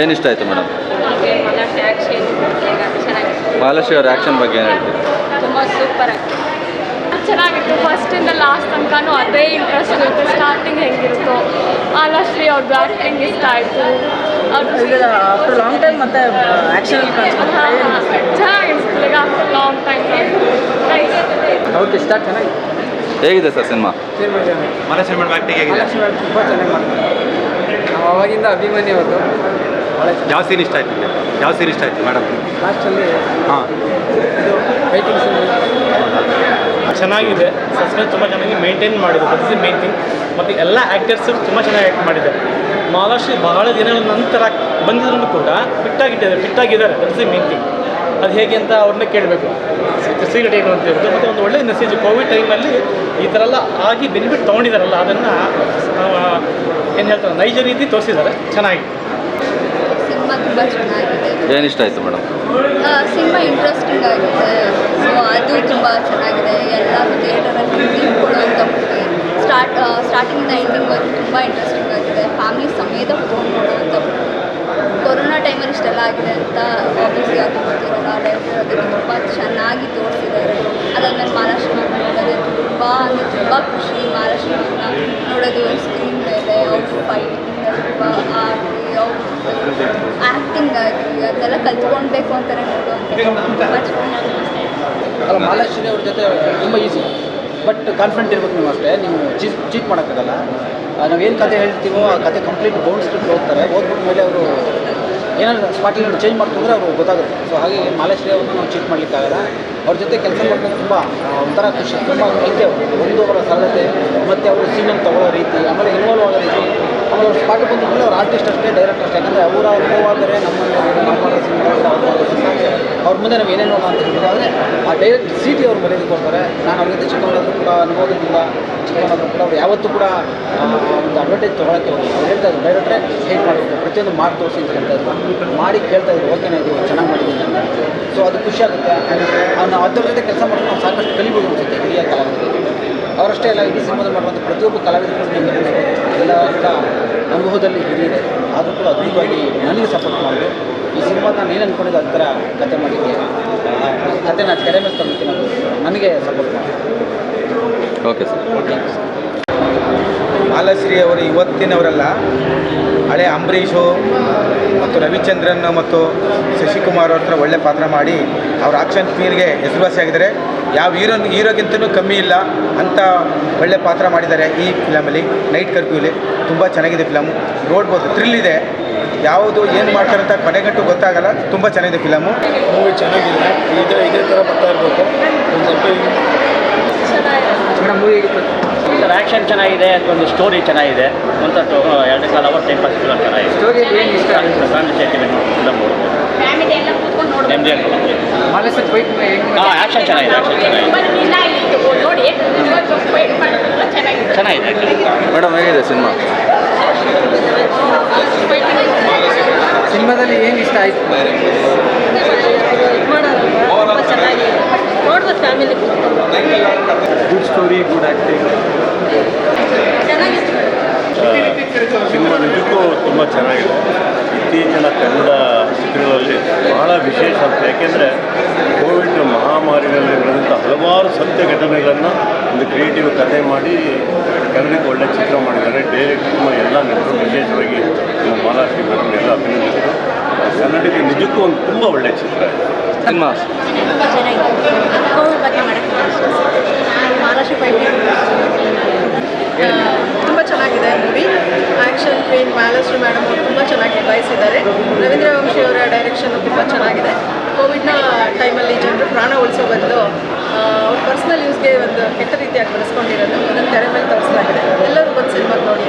ಏನು ಇಷ್ಟ ಆಯಿತು ಮೇಡಮ್ ಮಲಾಶೆ ಆ್ಯಕ್ಷನ್ ಚೆನ್ನಾಗಿದೆ ಮಹಾಲಕ್ಷ್ಮಿ ಅವ್ರ ಆ್ಯಕ್ಷನ್ ಬಗ್ಗೆ ಏನು ಹೇಳ್ತೀವಿ ತುಂಬ ಸೂಪರ್ ಚೆನ್ನಾಗಿತ್ತು ಫಸ್ಟಿಂದ ಲಾಸ್ಟ್ ತನಕನೂ ಅದೇ ಇಂಟ್ರೆಸ್ಟ್ ಇತ್ತು ಸ್ಟಾರ್ಟಿಂಗ್ ಹೆಂಗಿರುತ್ತೋ. ಮಾಲಾಶ್ರೀ ಅವ್ರದ್ದು ಆ್ಯಕ್ಟಿಂಗ್ ಇಷ್ಟ ಆಯಿತು? ಆಫ್ಟರ್ ಲಾಂಗ್ ಟೈಮ್ ಮತ್ತೆ ಆ್ಯಕ್ಷನ್ ಚೆನ್ನಾಗಿತ್ತು ಈಗ ಆಫ್ಟರ್ ಲಾಂಗ್ ಟೈಮ್ ಓಕೆ ಇಷ್ಟ ಚೆನ್ನಾಗಿ ಹೇಗಿದೆ ಸರ್ ಸಿನಿಮಾ ಮನಸ್ಸು ಮೇಡಮ್ ಆ್ಯಕ್ಟಿಂಗ್ ಹೇಗಿದೆ? ತುಂಬ ಚೆನ್ನಾಗಿ ಮಾಡ್ತಾರೆ. ಅವಾಗಿಂದ ಅಭಿಮಾನಿ ಅವರು ಭಾಳ ಯಾವ ಸೀನ್ ಇಷ್ಟ ಆಯ್ತು ನಿಮಗೆ? ಯಾವ ಸೀನ್ ಇಷ್ಟ ಆಯ್ತು ಮೇಡಮ್ ಲಾಸ್ಟಲ್ಲಿ ಹಾಂ. ಫೈಟಿಂಗ್ ಚೆನ್ನಾಗಿದೆ. ಸಸ್ಪೆನ್ಸ್ ತುಂಬ ಚೆನ್ನಾಗಿ ಮೇಂಟೈನ್ ಮಾಡಿದ್ರು. ದಟ್ ಇಸ್ ಮೇನ್ ಥಿಂಗ್ ಮತ್ತು ಎಲ್ಲ ಆ್ಯಕ್ಟರ್ಸು ತುಂಬ ಚೆನ್ನಾಗಿ ಆ್ಯಕ್ಟ್ ಮಾಡಿದ್ದಾರೆ. ಮಹಾರಾಷ್ಟ್ರ ಬಹಳ ದಿನಗಳ ನಂತರ ಬಂದಿದ್ರು ಕೂಡ ಫಿಟ್ಟಾಗಿಟ್ಟಿದ್ದಾರೆ ಫಿಟ್ಟಾಗಿದ್ದಾರೆ ದಟ್ ಇಸ್ ಮೇನ್ ಥಿಂಗ್ ಅದು ಹೇಗೆ ಅಂತ ಅವ್ರನ್ನ ಕೇಳಬೇಕು. ಸೀಕ್ರೆಟ್ ಏನು ಅಂತ ಹೇಳ್ಬೋದು ಮತ್ತು ಒಂದು ಒಳ್ಳೆಯ ಮೆಸೇಜ್ ಕೋವಿಡ್ ಟೈಮಲ್ಲಿ ಈ ಥರ ಎಲ್ಲ ಆಗಿ ಬೆನಿಫಿಟ್ ತೊಗೊಂಡಿದ್ದಾರಲ್ಲ ಅದನ್ನು ಏನು ಹೇಳ್ತಾರೆ? ನೈಜ ರೀತಿ ತೋರಿಸಿದ್ದಾರೆ. ಚೆನ್ನಾಗಿ. ಸಿನಿಮಾ ತುಂಬ ಚೆನ್ನಾಗಿದೆ. ಏನು ಇಷ್ಟ ಆಯಿತು ಮೇಡಮ್? ಸಿನಿಮಾ ಇಂಟ್ರೆಸ್ಟಿಂಗ್ ಆಗಿದೆ. ಸೊ ಅದು ತುಂಬ ಚೆನ್ನಾಗಿದೆ. ಎಲ್ಲ ಥಿಯೇಟರಲ್ಲಿ ಕೊಡುವಂಥ ಮೂವಿ ಸ್ಟಾರ್ಟ್ ಸ್ಟಾರ್ಟಿಂಗಿಂದ ಎಂಡಿಂಗ್ವರೆಗೂ ತುಂಬ ಇಂಟ್ರೆಸ್ಟಿಂಗ್ ಆಗಿದೆ. ಫ್ಯಾಮಿಲಿ ಸಮೇತ ಹೋಗಿ ನೋಡುವಂಥ ಕೊರೋನಾ ಟೈಮಲ್ಲಿ ಇಷ್ಟೆಲ್ಲ ಆಗಿದೆ ಅಂತ ಆಫೀಸ್ಗೆ ಅದು ಗೊತ್ತಿರಲ್ಲ ಡೈರೆಕ್ಟರ್ ಅದನ್ನು ತುಂಬ ಚೆನ್ನಾಗಿ ತೋರಿಸಿದ್ದಾರೆ. ಅದಾದಮೇಲೆ ಮಹಾರಾಷ್ಟ್ರ ನೋಡೋದು ತುಂಬ ಅಂದರೆ ತುಂಬ ಖುಷಿ ಮಹಾರಾಷ್ಟ್ರ ನೋಡೋದು ಫೈಟಿಂಗ್ ಅವ್ರ ಆ್ಯಕ್ಟಿಂಗ್ ಆಗಲಿ ಅದೆಲ್ಲ ಕಲ್ತ್ಕೊಳ್ಬೇಕು ಅಂತಾನೆ ಅಲ್ಲ ಮಾಲಾಶ್ರೀ ಅವ್ರ ಜೊತೆ ತುಂಬ ಈಸಿ ಬಟ್ ಕಾನ್ಫಿಡೆಂಟ್ ಇರ್ಬೇಕು ನೀವು ಅಷ್ಟೇ ನೀವು ಚೀಟ್ ಚೀಟ್ ಮಾಡೋಕ್ಕಾಗಲ್ಲ ನಾವೇನು ಕತೆ ಹೇಳ್ತೀವೋ ಆ ಕತೆ ಕಂಪ್ಲೀಟ್ ಬೌಂಡ್ ಸ್ಕ್ರಿಪ್ಟ್ ಓದ್ತಾರೆ ಓದ್ಬಿಟ್ಟ ಮೇಲೆ ಅವರು ಏನಾದ್ರು ಸ್ಪಾಟಲ್ಲಿ ಚೇಂಜ್ ಮಾಡ್ಕೊಂಡ್ರೆ ಅವರು ಗೊತ್ತಾಗುತ್ತೆ ಸೊ ಹಾಗೆ ಮಾಲಾಶ್ರೀ ಅವ್ರನ್ನ ನಾವು ಚೀಟ್ ಮಾಡಲಿಕ್ಕಾಗಲ್ಲ ಅವ್ರ ಜೊತೆ ಕೆಲಸ ಮಾಡ್ಕೊಂಡು ತುಂಬ ಒಂಥರ ಖುಷಿ ತುಂಬ ನಿತ್ಯ ಒಂದು ಅವರ ಸರಳತೆ ಮತ್ತು ಅವರು ಸೀನನ್ನು ತಗೊಳ್ಳೋ ರೀತಿ ಆಮೇಲೆ ಇನ್ವಾಲ್ವ್ ಆಗೋ ರೀತಿ ಆಮೇಲೆ ಅವ್ರು ಸ್ಪಾಟ್ ಬಂದ ಮೇಲೆ ಅವ್ರು ಆರ್ಟಿಸ್ಟ್ ಅಷ್ಟೇ ಡೈರೆಕ್ಟ್ ಅಷ್ಟೇ. ಯಾಕಂದರೆ ಅವರ ಅನುಭವ ಬೇರೆ ನಮ್ಮಲ್ಲಿ ನಮ್ಮ ಮಾಡೋ ಸಿನಿಮಾ ಬೇರೆ, ಅವ್ರು ಮುಂದೆ ನಾವು ಏನೇನು ಅಂತ ಹೇಳ್ಬೋದು. ಆದರೆ ಆ ಡೈರೆಕ್ಟ್ ಸಿಟಿ ಅವ್ರು ಮರ್ಯಾದೆ ಕೊಡ್ತಾರೆ ನಾನು ಅವ್ರಿಗಿಂತ ಚಿಕ್ಕವನಾದರೂ ಕೂಡ ಅನುಭವದಿಂದ ಚಿಕ್ಕವನಾದರೂ ಕೂಡ ಅವ್ರು ಯಾವತ್ತೂ ಕೂಡ ಒಂದು ಅಡ್ವರ್ಟೈಸ್ ತೊಗೊಳಕ್ಕೆ ಹೋಗಿ ಅವ್ರು ಹೇಳ್ತಾ ಇದ್ರು ಡೈರೆಕ್ಟ್ರೆ ಹೇಗೆ ಮಾಡಬೇಕು ಪ್ರತಿಯೊಂದು ಮಾಡಿ ತೋರಿಸಿ ಅಂತ ಹೇಳ್ತಾ ಇದ್ರು. ಮಾಡಿ ಕೇಳ್ತಾ ಇದ್ರು ಓಕೆನಾ ಇದು ಚೆನ್ನಾಗಿ ಮಾಡಿದ್ದೀನಿ ಅಂತ. ಸೊ ಅದು ಖುಷಿ ಆಗುತ್ತೆ. ಅವ್ನು ಅದ್ರ ಜೊತೆ ಕೆಲಸ ಮಾಡೋದು ನಾವು ಸಾಕಷ್ಟು ಕಲಿಬೋದು. ಅವರಷ್ಟೇ ಅಲ್ಲ ಇಡೀ ಸಿನಿಮಾದಲ್ಲಿ ಮಾಡುವಂಥ ಪ್ರತಿಯೊಬ್ಬ ಕಲಾವಿದರು ಎಲ್ಲ ಅನುಭವದಲ್ಲಿ ಹಿರಿಯರೆ ಆದರೂ ಕೂಡ ಅದ್ಭುತವಾಗಿ ನನಗೆ ಸಪೋರ್ಟ್ ಮಾಡಿದೆ. ಈ ಸಿನಿಮಾ ನಾನು ಏನು ಅಂದ್ಕೊಂಡಿದ್ದೆ ಆ ಥರ ಕತೆ ಮಾಡಿದ್ದೆ ಕತೆ ನಾನು ತೆರೆ ಮೇಲೆ ತಂದಿದ್ದೀನಿ ನನಗೆ ಸಪೋರ್ಟ್ ಮಾಡಿದೆ. ಓಕೆ ಸರ್ ಮಾಲಾಶ್ರೀ ಅವರು ಇವತ್ತಿನವರಲ್ಲ. ಹಳೆ ಅಂಬರೀಷು ಮತ್ತು ರವಿಚಂದ್ರನ್ ಮತ್ತು ಶಶಿಕುಮಾರ್ ಅವ್ರ ಹತ್ರ ಒಳ್ಳೆ ಪಾತ್ರ ಮಾಡಿ ಅವ್ರ ಆಕ್ಷನ್ ಫೀಲ್ಗೆ ಹೆಸರುವಾಸಿಯಾಗಿದ್ದಾರೆ ಯಾವ ಹೀರೋ ಹೀರೋಗಿಂತಲೂ ಕಮ್ಮಿ ಇಲ್ಲ. ಅಂತ ಒಳ್ಳೆ ಪಾತ್ರ ಮಾಡಿದ್ದಾರೆ ಈ ಫಿಲಮಲ್ಲಿ. ನೈಟ್ ಕರ್ಫ್ಯೂಲಿ. ತುಂಬ ಚೆನ್ನಾಗಿದೆ ಫಿಲಮು. ನೋಡ್ಬೋದು. ಥ್ರಿಲ್ ಇದೆ. ಯಾವುದು, ಏನು ಮಾಡ್ತಾರೆ ಅಂತ ಕಡೆಗಟ್ಟು ಗೊತ್ತಾಗಲ್ಲ. ತುಂಬ ಚೆನ್ನಾಗಿದೆ ಫಿಲಮು. ಮೂವಿ ಚೆನ್ನಾಗಿದೆ. ಇದೇ ಇದೇ ಥರ ಬರ್ತಾ ಇರಬೇಕು. ಸ್ವಲ್ಪ ಮೇಡಮ್ ಮೂವಿ ಸರ್ ಆ್ಯಕ್ಷನ್ ಚೆನ್ನಾಗಿದೆ ಒಂದು ಸ್ಟೋರಿ ಚೆನ್ನಾಗಿದೆ. ಒಂದು ಎರಡು ಕಾಲ ಅವರ್ ಟೈಮ್ ಪಾಸ್ ಫಿಲಮ್ ಚೆನ್ನಾಗಿದೆ. ಸ್ಟೋರಿಯಲ್ಲಿ ಏನು ಇಷ್ಟ ಆಗುತ್ತೆ? ಫ್ಯಾಮಿಲಿ ಸೆಂಟಿಮೆಂಟ್ ಫಿಲಮ್ ನೋಡ್ಬೋದು. ಹೆಂಗೆ ಹಾಂ ಆ್ಯಕ್ಷನ್ ಚೆನ್ನಾಗಿದೆ ಆ್ಯಕ್ಷನ್ ಚೆನ್ನಾಗಿದೆ. ಮಾಡೋದು ಚೆನ್ನಾಗಿದೆ. ಮೇಡಮ್ ಹೇಗಿದೆ ಸಿನಿಮಾ? ಸಿನಿಮಾದಲ್ಲಿ ಏನು ಇಷ್ಟ ಆಯಿತು? ತುಂಬ ಚೆನ್ನಾಗಿದೆ. ನೋಡ್ಬೋದು family good story good acting ಚೆನ್ನಾಗಿತ್ತು ಸಿನಿಮಾ ನಿಜಕ್ಕೂ ತುಂಬ ಚೆನ್ನಾಗಿದೆ. ಇತ್ತೀಚಿನ ಕನ್ನಡ ಚಿತ್ರಗಳಲ್ಲಿ ಬಹಳ ವಿಶೇಷ ಅಂತ. ಯಾಕೆಂದರೆ ಕೋವಿಡ್ ಮಹಾಮಾರಿಯಲ್ಲಿ ನಡೆದಂಥ ಹಲವಾರು ಸತ್ಯ ಘಟನೆಗಳನ್ನು ಒಂದು ಕ್ರಿಯೇಟಿವ್ ಕಥೆ ಮಾಡಿ ಕನ್ನಡಕ್ಕೆ ಒಳ್ಳೆ ಚಿತ್ರ ಮಾಡಿದ್ದಾರೆ. ಡೈರೆಕ್ಟ್ ಎಲ್ಲ ನಟರು ವಿಶೇಷವಾಗಿ ನಮ್ಮ ಮಹಾರಾಷ್ಟ್ರ ಎಲ್ಲ ಅಭಿನಂದಿಸಿದರು. ಕನ್ನಡಕ್ಕೆ ನಿಜಕ್ಕೂ ಒಂದು ತುಂಬ ಒಳ್ಳೆಯ ಚಿತ್ರ ಇದೆ. ಕ್ವೀನ್ ಮ್ಯಾಲಶ್ರೀ ಮೇಡಮ್ ಅವರು ತುಂಬ ಚೆನ್ನಾಗಿ ನಿಭಾಯಿಸಿದ್ದಾರೆ ರವೀಂದ್ರ ವಂಶಿ ಅವರ ಡೈರೆಕ್ಷನ್ ತುಂಬ ಚೆನ್ನಾಗಿದೆ. ಕೋವಿಡ್ನ ಟೈಮಲ್ಲಿ ಜನರು ಪ್ರಾಣ ಉಳಿಸೋ ಬದಲು ಅವ್ರ ಪರ್ಸ್ನಲ್ ಯೂಸ್ಗೆ ಒಂದು ಕೆಟ್ಟ ರೀತಿಯಾಗಿ ಬಳಸ್ಕೊಂಡಿರೋದು ಅದನ್ನು ತೆರೆ ಮೇಲೆ ತೋರಿಸಲಾಗಿದೆ ಎಲ್ಲರೂ ಬಂದು ಸಿನಿಮಾ ನೋಡಿ.